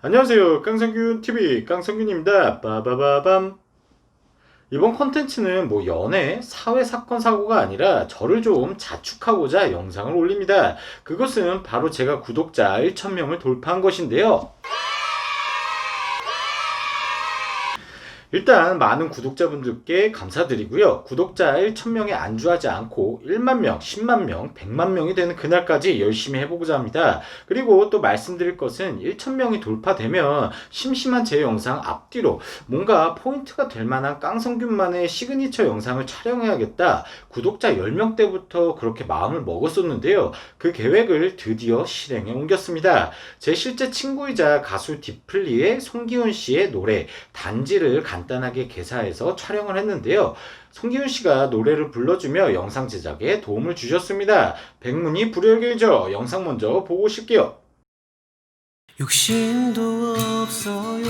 안녕하세요. 깡성균 TV 깡성균입니다. 빠바바밤. 이번 컨텐츠는 뭐 연애, 사회 사건 사고가 아니라 저를 좀 자축하고자 영상을 올립니다. 그것은 바로 제가 구독자 1,000명을 돌파한 것인데요. 일단 많은 구독자분들께 감사드리고요. 구독자 1,000명에 안주하지 않고 1만 명, 10만 명, 100만 명이 되는 그날까지 열심히 해보고자 합니다. 그리고 또 말씀드릴 것은 1,000명이 돌파되면 심심한 제 영상 앞뒤로 뭔가 포인트가 될 만한 깡성균만의 시그니처 영상을 촬영해야겠다. 구독자 10명 때부터 그렇게 마음을 먹었었는데요. 그 계획을 드디어 실행에 옮겼습니다. 제 실제 친구이자 가수 디플리의 송기훈 씨의 노래 단지를 간 단하게 개사해서 촬영을 했는데요. 송기훈 씨가 노래를 불러주며 영상 제작에 도움을 주셨습니다. 백문이 불여일견이죠. 영상 먼저 보고 오실게요. 욕심도 없어요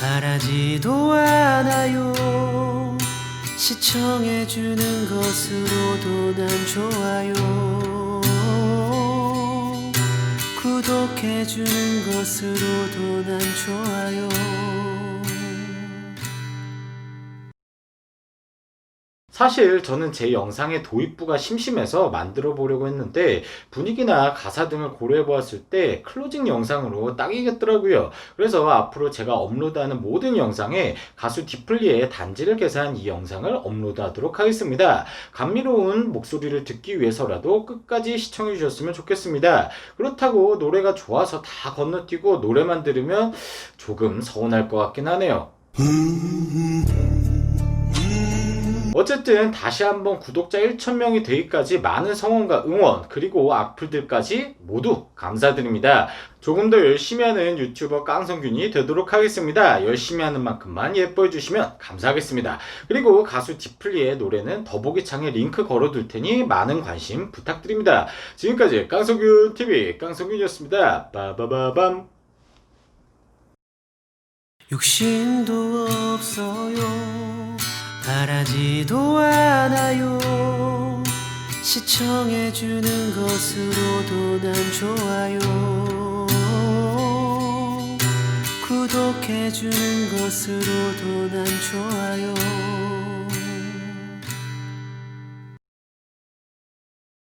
바라지도 않아요 시청해주는 것으로도 난 좋아요 구독해주는 것으로도 난 좋아요 사실 저는 제 영상의 도입부가 심심해서 만들어 보려고 했는데 분위기나 가사 등을 고려해 보았을 때 클로징 영상으로 딱이겠더라고요. 그래서 앞으로 제가 업로드하는 모든 영상에 가수 디플리의 단지를 개사한 이 영상을 업로드하도록 하겠습니다. 감미로운 목소리를 듣기 위해서라도 끝까지 시청해 주셨으면 좋겠습니다. 그렇다고 노래가 좋아서 다 건너뛰고 노래만 들으면 조금 서운할 것 같긴 하네요. 어쨌든 다시 한번 구독자 1,000명이 되기까지 많은 성원과 응원 그리고 악플들까지 모두 감사드립니다. 조금 더 열심히 하는 유튜버 깡성균이 되도록 하겠습니다. 열심히 하는 만큼만 예뻐해 주시면 감사하겠습니다. 그리고 가수 디플리의 노래는 더보기창에 링크 걸어둘 테니 많은 관심 부탁드립니다. 지금까지 깡성균 TV 깡성균이었습니다. 빠바바밤 욕심도 없어요 바라지도 않아요. 시청해주는 것으로도 난 좋아요. 구독해주는 것으로도 난 좋아요